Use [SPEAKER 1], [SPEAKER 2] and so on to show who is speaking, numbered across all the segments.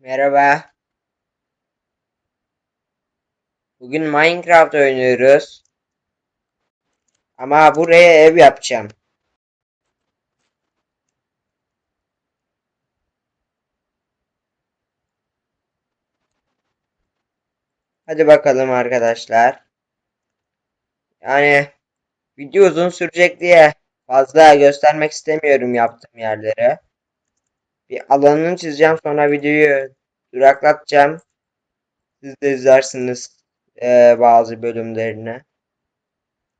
[SPEAKER 1] Merhaba. Bugün Minecraft oynuyoruz. Ama buraya ev yapacağım. Hadi bakalım arkadaşlar. Yani video uzun sürecek diye fazla göstermek istemiyorum yaptığım yerleri. Bir alanını çizeceğim sonra videoyu duraklatacağım. Siz de izlersiniz eee, bazı bölümlerini.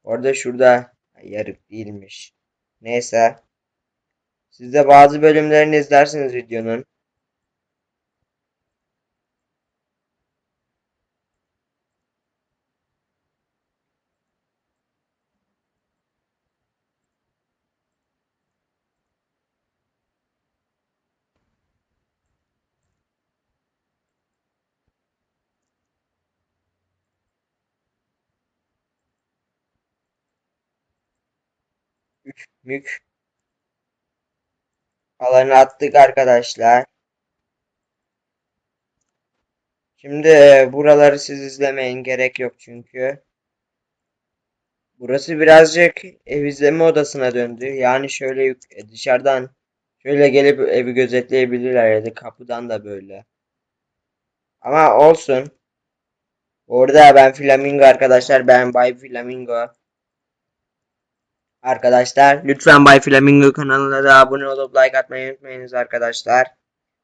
[SPEAKER 1] Orada şurada yarık değilmiş. Neyse. Siz de bazı bölümlerini izlersiniz videonun. Üf, mük. Alanı attık arkadaşlar. Şimdi buraları siz izlemeyin gerek yok çünkü. Burası birazcık ev izleme odasına döndü. Yani şöyle yük- dışarıdan şöyle gelip evi gözetleyebilirler ya da kapıdan da böyle. Ama olsun. Orada ben Flamingo arkadaşlar. Ben Bay Flamingo. Arkadaşlar lütfen Bay Flamingo kanalına da abone olup like atmayı unutmayınız arkadaşlar.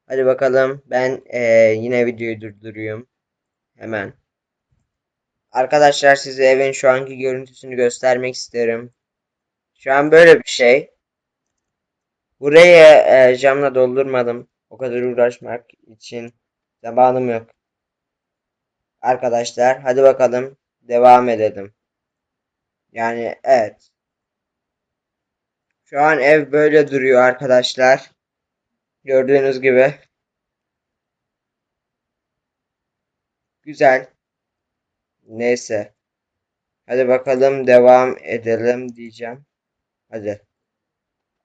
[SPEAKER 1] Hadi bakalım ben eee, yine videoyu durduruyorum. Hemen. Arkadaşlar size evin şu anki görüntüsünü göstermek isterim. Şu an böyle bir şey. Burayı eee, camla doldurmadım. O kadar uğraşmak için zamanım yok. Arkadaşlar hadi bakalım devam edelim. Yani evet. Şu an ev böyle duruyor arkadaşlar. Gördüğünüz gibi. Güzel. Neyse. Hadi bakalım devam edelim diyeceğim. Hadi.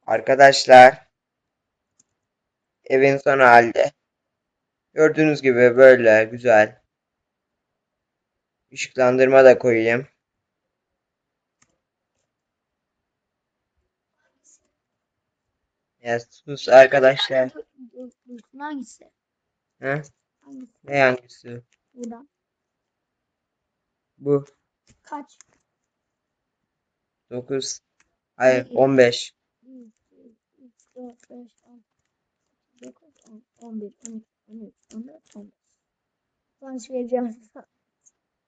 [SPEAKER 1] Arkadaşlar. Evin son halde. Gördüğünüz gibi böyle güzel. Işıklandırma da koyayım. Ya sus arkadaşlar.
[SPEAKER 2] Dursun hangisi?
[SPEAKER 1] He?
[SPEAKER 2] Hangisi?
[SPEAKER 1] Ne hangisi?
[SPEAKER 2] Buradan.
[SPEAKER 1] Bu.
[SPEAKER 2] Kaç?
[SPEAKER 1] 9. Hayır 15.
[SPEAKER 2] 1, 2, 3, 4, 5, 6, 9, 10, 11, 12, 13, 14, 15. Ben şey vereceğim.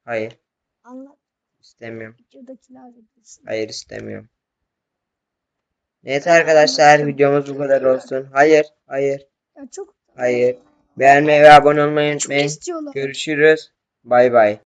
[SPEAKER 1] Hayır.
[SPEAKER 2] Anlat.
[SPEAKER 1] istemiyorum.
[SPEAKER 2] Videodakiler de.
[SPEAKER 1] Hayır istemiyorum. Neyse arkadaşlar videomuz bu kadar olsun. Hayır. Hayır.
[SPEAKER 2] Ya çok
[SPEAKER 1] Hayır. Beğenmeyi ve abone olmayı unutmayın. Görüşürüz. Bay bay.